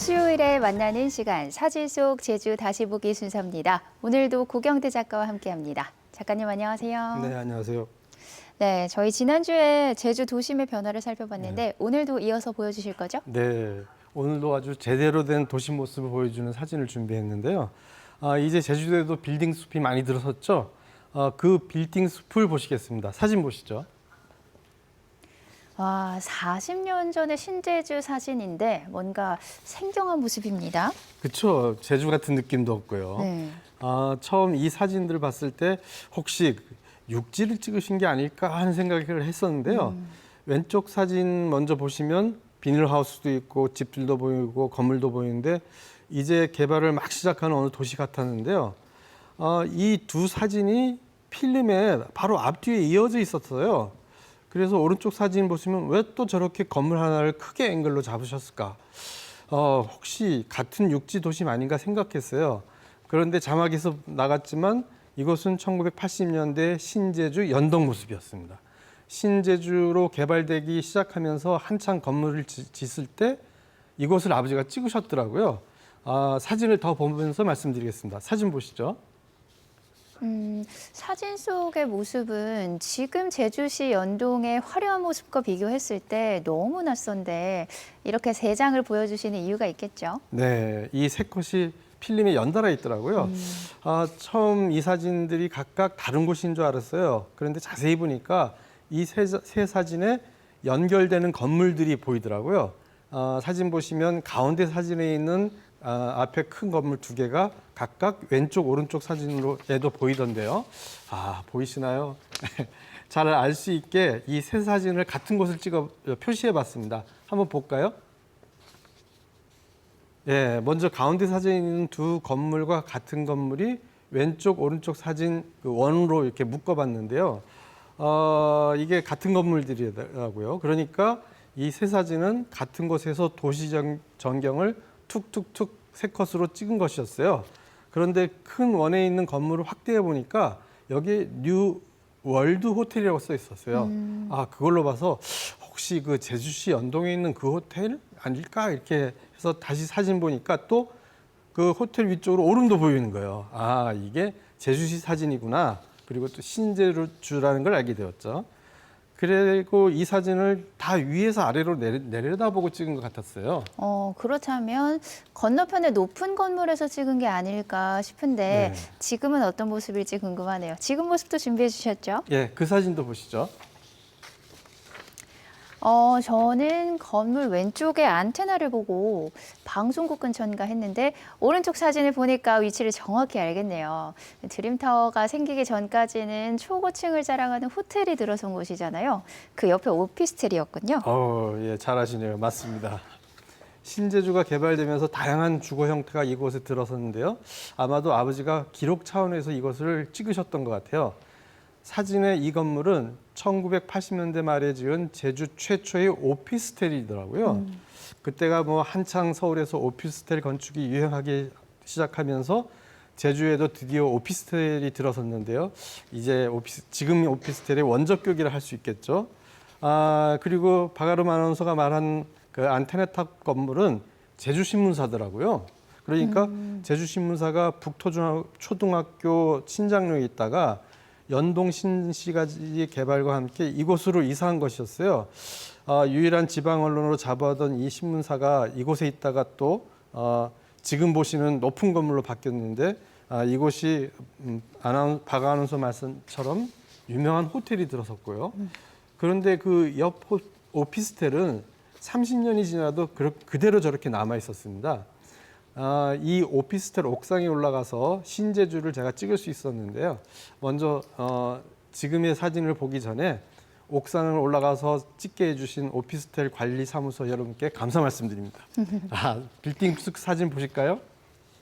수요일에 만나는 시간 사진 속 제주 다시 보기 순서입니다. 오늘도 고경대 작가와 함께합니다. 작가님 안녕하세요. 네, 안녕하세요. 네, 저희 지난주에 제주 도심의 변화를 살펴봤는데 오늘도 이어서 보여주실 거죠? 네, 오늘도 아주 제대로 된 도시 모습을 보여주는 사진을 준비했는데요. 아, 이제 제주도에도 빌딩 숲이 많이 들어섰죠. 아, 그 빌딩 숲을 보시겠습니다. 사진 보시죠. 와, 40년 전의 신제주 사진인데 뭔가 생경한 모습입니다. 그렇죠. 제주 같은 느낌도 없고요. 네. 아, 처음 이 사진들을 봤을 때 혹시 육지를 찍으신 게 아닐까 하는 생각을 했었는데요. 왼쪽 사진 먼저 보시면 비닐하우스도 있고 집들도 보이고 건물도 보이는데 이제 개발을 막 시작하는 어느 도시 같았는데요. 어, 이 두 사진이 필름에 바로 앞뒤에 이어져 있었어요. 그래서 오른쪽 사진 보시면 왜 또 저렇게 건물 하나를 크게 앵글로 잡으셨을까? 어, 혹시 같은 육지 도심 아닌가 생각했어요. 그런데 자막에서 나갔지만 이곳은 1980년대 신제주 연동 모습이었습니다. 신제주로 개발되기 시작하면서 한창 건물을 지- 짓을 때 이곳을 아버지가 찍으셨더라고요. 아, 사진을 더 보면서 말씀드리겠습니다. 사진 보시죠. 음, 사진 속의 모습은 지금 제주시 연동의 화려한 모습과 비교했을 때 너무 낯선데 이렇게 세 장을 보여주시는 이유가 있겠죠? 네, 이 세 컷이 필름에 연달아 있더라고요. 아, 처음 이 사진들이 각각 다른 곳인 줄 알았어요. 그런데 자세히 보니까 이세 세 사진에 연결되는 건물들이 보이더라고요. 아, 사진 보시면 가운데 사진에 있는 아, 앞에 큰 건물 두 개가 각각 왼쪽 오른쪽 사진으로에도 보이던데요. 아 보이시나요? 잘 알 수 있게 이 세 사진을 같은 곳을 찍어 표시해봤습니다. 한번 볼까요? 예, 먼저 가운데 있는 두 건물과 같은 건물이 왼쪽 오른쪽 사진 그 원으로 이렇게 묶어봤는데요. 어, 이게 같은 건물들이라고요. 그러니까 이 세 사진은 같은 곳에서 도시 전- 전경을 툭툭툭 세 컷으로 찍은 것이었어요. 그런데 큰 원에 있는 건물을 확대해 보니까 여기에 뉴 월드 호텔이라고 써 있었어요. 아 그걸로 봐서 혹시 그 제주시 연동에 있는 그 호텔 아닐까 이렇게 해서 다시 사진 보니까 또 그 호텔 위쪽으로 오름도 보이는 거예요. 아 이게 제주시 사진이구나. 그리고 또 신제주라는 걸 알게 되었죠. 그리고 이 사진을 다 위에서 아래로 내려, 내려 다보고 찍은 것 같았어요. 어, 그렇다면 건너편의 높은 건물에서 찍은 게 아닐까 싶은데 네. 지금은 어떤 모습일지 궁금하네요. 지금 모습도 준비해 주셨죠? 예, 그 사진도 보시죠. 어, 저는 건물 왼쪽에 안테나를 보고 방송국 근처인가 했는데 오른쪽 사진을 보니까 위치를 정확히 알겠네요. 드림타워가 생기기 전까지는 초고층을 자랑하는 호텔이 들어선 곳이잖아요. 그 옆에 오피스텔이었군요. 어, 예, 잘하시네요. 맞습니다. 신제주가 개발되면서 다양한 주거 형태가 이곳에 들어섰는데요. 아마도 아버지가 기록 차원에서 이것을 찍으셨던 것 같아요. 사진의 이 건물은 1980년대 말에 지은 제주 최초의 오피스텔이더라고요. 그때가 뭐 한창 서울에서 오피스텔 건축이 유행하기 시작하면서 제주에도 드디어 오피스텔이 들어섰는데요. 이제 오피스, 지금 오피스텔의 원적격이라 할 수 있겠죠. 아 그리고 아나운서가 말한 그 안테나탑 건물은 제주신문사더라고요. 그러니까 제주신문사가 북토초등학교 신장로에 있다가 연동 신시가지 개발과 함께 이곳으로 이사한 것이었어요. 아, 유일한 지방 언론으로 잡아던 이 신문사가 이곳에 있다가 또 어, 지금 보시는 높은 건물로 바뀌었는데 아, 이곳이 음, 아나운 박 아나운서 말씀처럼 유명한 호텔이 들어섰고요. 그런데 그 옆 오피스텔은 30년이 지나도 그대로 저렇게 남아 있었습니다. 아, 이 오피스텔 옥상에 올라가서 신제주를 제가 찍을 수 있었는데요. 먼저 어, 지금의 사진을 보기 전에 옥상을 올라가서 찍게 해주신 오피스텔 관리 사무소 여러분께 감사 말씀드립니다. 아, 빌딩 숲 사진 보실까요?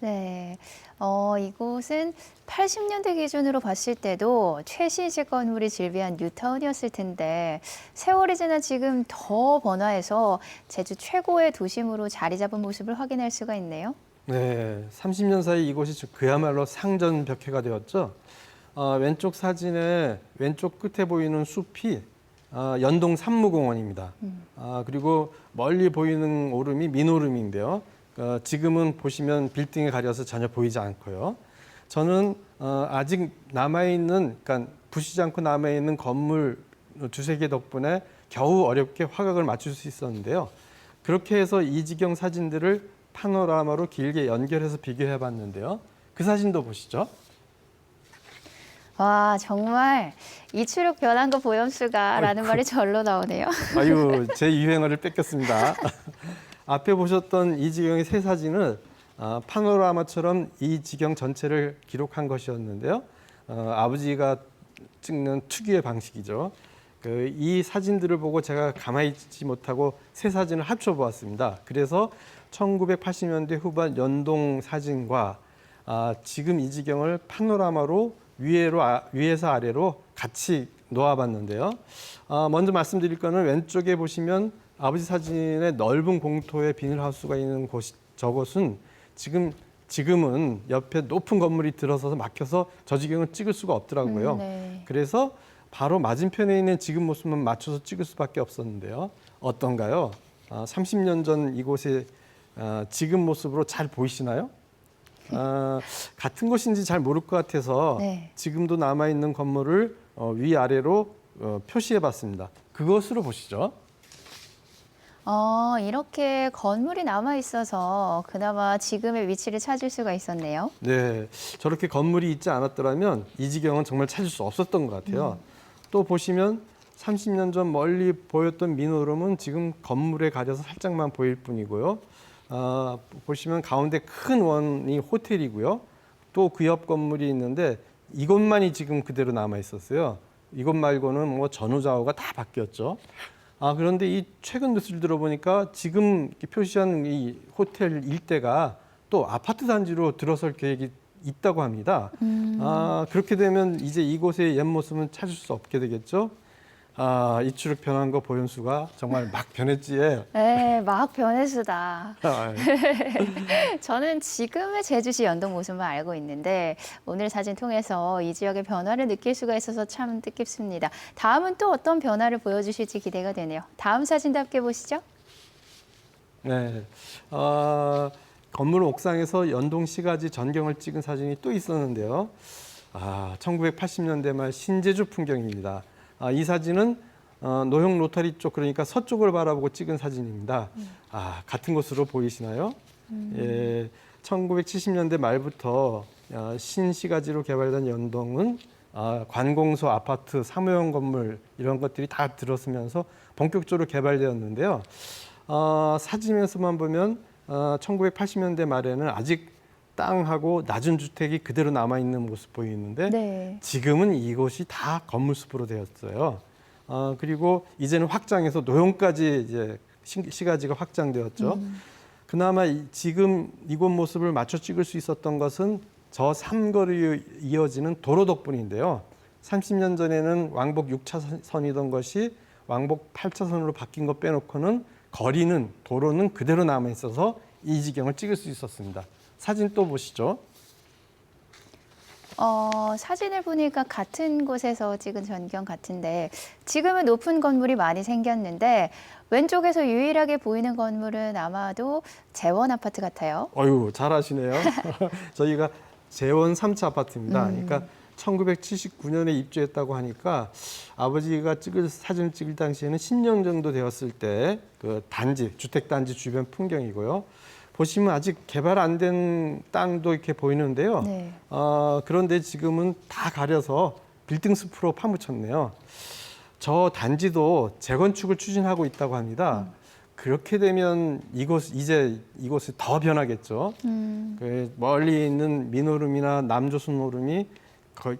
네. 어, 이곳은 80년대 기준으로 봤을 때도 최신식 건물이 즐비한 뉴타운이었을 텐데 세월이 지나 지금 더 번화해서 제주 최고의 도심으로 자리 잡은 모습을 확인할 수가 있네요. 네, 30년 사이 이곳이 그야말로 상전벽해가 되었죠. 어, 왼쪽 사진에 왼쪽 끝에 보이는 숲이 어, 연동 산무공원입니다. 아, 그리고 멀리 보이는 오름이 민오름인데요. 어, 지금은 보시면 빌딩에 가려서 전혀 보이지 않고요. 저는 어, 아직 남아 있는 그러니까 부시지 않고 남아 있는 건물 두세 개 덕분에 겨우 어렵게 화각을 맞출 수 있었는데요. 그렇게 해서 이 지경 사진들을 파노라마로 길게 연결해서 비교해 봤는데요. 그 사진도 보시죠. 와, 정말 이추력 변한 거 보염수가라는 말이 절로 나오네요. 아유, 제 유행어를 뺏겼습니다. 앞에 보셨던 이 지경의 세 사진은 아, 파노라마처럼 이 지경 전체를 기록한 것이었는데요. 어, 아버지가 찍는 특유의 방식이죠. 그, 이 사진들을 보고 제가 가만히 있지 못하고 세 사진을 합쳐 보았습니다. 그래서 1980년대 후반 연동 사진과 아, 지금 이 지경을 파노라마로 위에로 아, 위에서 아래로 같이 놓아봤는데요. 아, 먼저 말씀드릴 거는 왼쪽에 보시면 아버지 사진의 넓은 공터에 비닐하우스가 있는 곳 저곳은 지금 지금은 옆에 높은 건물이 들어서서 막혀서 저 지경을 찍을 수가 없더라고요. 음, 네. 그래서 바로 맞은편에 있는 지금 모습만 맞춰서 찍을 수밖에 없었는데요. 어떤가요? 아, 30년 전 이곳의 아, 지금 모습으로 잘 보이시나요? 아, 같은 곳인지 잘 모를 것 같아서 네. 지금도 남아 있는 건물을 어, 위 아래로 어, 표시해 봤습니다. 그것으로 보시죠. 어, 이렇게 건물이 남아 있어서 그나마 지금의 위치를 찾을 수가 있었네요. 네, 저렇게 건물이 있지 않았더라면 이 지경은 정말 찾을 수 없었던 것 같아요. 또 보시면 30년 전 멀리 보였던 민오름은 지금 건물에 가려서 살짝만 보일 뿐이고요. 아, 보시면 가운데 큰 원이 호텔이고요. 또 그 옆 건물이 있는데 이것만이 지금 그대로 남아 있었어요. 이것 말고는 뭐 전후좌우가 다 바뀌었죠. 아 그런데 이 최근 뉴스를 들어보니까 지금 표시한 이 호텔 일대가 또 아파트 단지로 들어설 계획이 있다고 합니다. 아 그렇게 되면 이제 이곳의 옛 모습은 찾을 수 없게 되겠죠. 아 이추력 변한 거 보현수가 정말 막 변했지에. 네, 막 변해수다. 아, 저는 지금의 제주시 연동 모습만 알고 있는데 오늘 사진 통해서 이 지역의 변화를 느낄 수가 있어서 참 뜻깊습니다. 다음은 또 어떤 변화를 보여주실지 기대가 되네요. 다음 사진도 함께 보시죠. 네. 아, 건물 옥상에서 연동 시가지 전경을 찍은 사진이 또 있었는데요. 아, 1980년대 말 신제주 풍경입니다. 아, 이 사진은 어, 노형 로터리 쪽 그러니까 서쪽을 바라보고 찍은 사진입니다. 아, 같은 곳으로 보이시나요? 예, 1970년대 말부터 아, 신시가지로 개발된 연동은 아, 관공서, 아파트, 사무용 건물 이런 것들이 다 들어서면서 본격적으로 개발되었는데요. 어, 사진에서만 보면 어, 1980년대 말에는 아직 땅하고 낮은 주택이 그대로 남아 있는 모습 보이는데 네. 지금은 이곳이 다 건물숲으로 되었어요. 어, 그리고 이제는 확장해서 노형까지 이제 시- 시가지가 확장되었죠. 그나마 이- 지금 이곳 모습을 맞춰 찍을 수 있었던 것은 저 삼거리 이어지는 도로 덕분인데요. 30년 전에는 왕복 6차선이던 것이 왕복 8차선으로 바뀐 것 빼놓고는 거리는 도로는 그대로 남아 있어서 이 지경을 찍을 수 있었습니다. 사진 또 보시죠. 어, 사진을 보니까 같은 곳에서 찍은 전경 같은데 지금은 높은 건물이 많이 생겼는데 왼쪽에서 유일하게 보이는 건물은 아마도 재원 아파트 같아요. 어유 잘하시네요. 저희가 재원 3차 아파트입니다. 그러니까 1979년에 입주했다고 하니까 아버지가 찍을 사진을 찍을 당시에는 10년 정도 되었을 때 그 단지 주택 단지 주변 풍경이고요. 보시면 아직 개발 안 된 땅도 이렇게 보이는데요. 네. 어, 그런데 지금은 다 가려서 빌딩 숲으로 파묻혔네요. 저 단지도 재건축을 추진하고 있다고 합니다. 그렇게 되면 이곳 이제 이곳이 더 변하겠죠. 음, 그 멀리 있는 민오름이나 남조선 오름이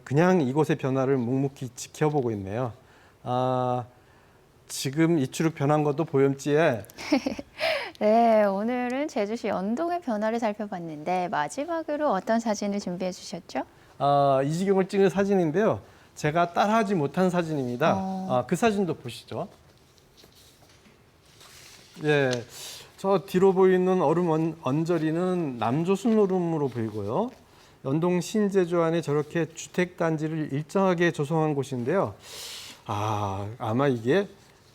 그냥 이곳의 변화를 묵묵히 지켜보고 있네요. 아, 지금 이추룩 변한 것도 보염지에 네, 오늘은 제주시 연동의 변화를 살펴봤는데 마지막으로 어떤 사진을 준비해 주셨죠? 아, 이지경을 찍은 사진인데요. 제가 따라하지 못한 사진입니다. 어. 아, 그 사진도 보시죠. 예, 저 뒤로 보이는 얼음 언, 언저리는 남조순 얼음으로 보이고요. 연동 신제주 안에 저렇게 주택 단지를 일정하게 조성한 곳인데요. 아, 아마 이게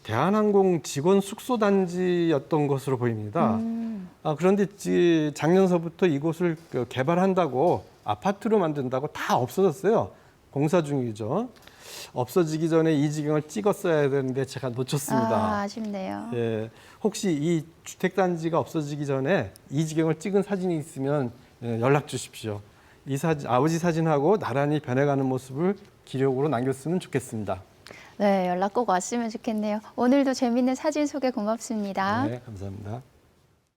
대한항공 직원 숙소 단지였던 것으로 보입니다. 음, 아, 그런데 지- 작년서부터 이곳을 그 개발한다고 아파트로 만든다고 다 없어졌어요. 공사 중이죠. 없어지기 전에 이 지경을 찍었어야 되는데 제가 놓쳤습니다. 아, 아쉽네요. 예, 혹시 이 주택 단지가 없어지기 전에 이 지경을 찍은 사진이 있으면 예, 연락 주십시오. 이 사진 아버지 사진하고 나란히 변해가는 모습을 기록으로 남겼으면 좋겠습니다. 네, 연락 꼭 왔으면 좋겠네요. 오늘도 재밌는 사진 소개 고맙습니다. 네, 감사합니다.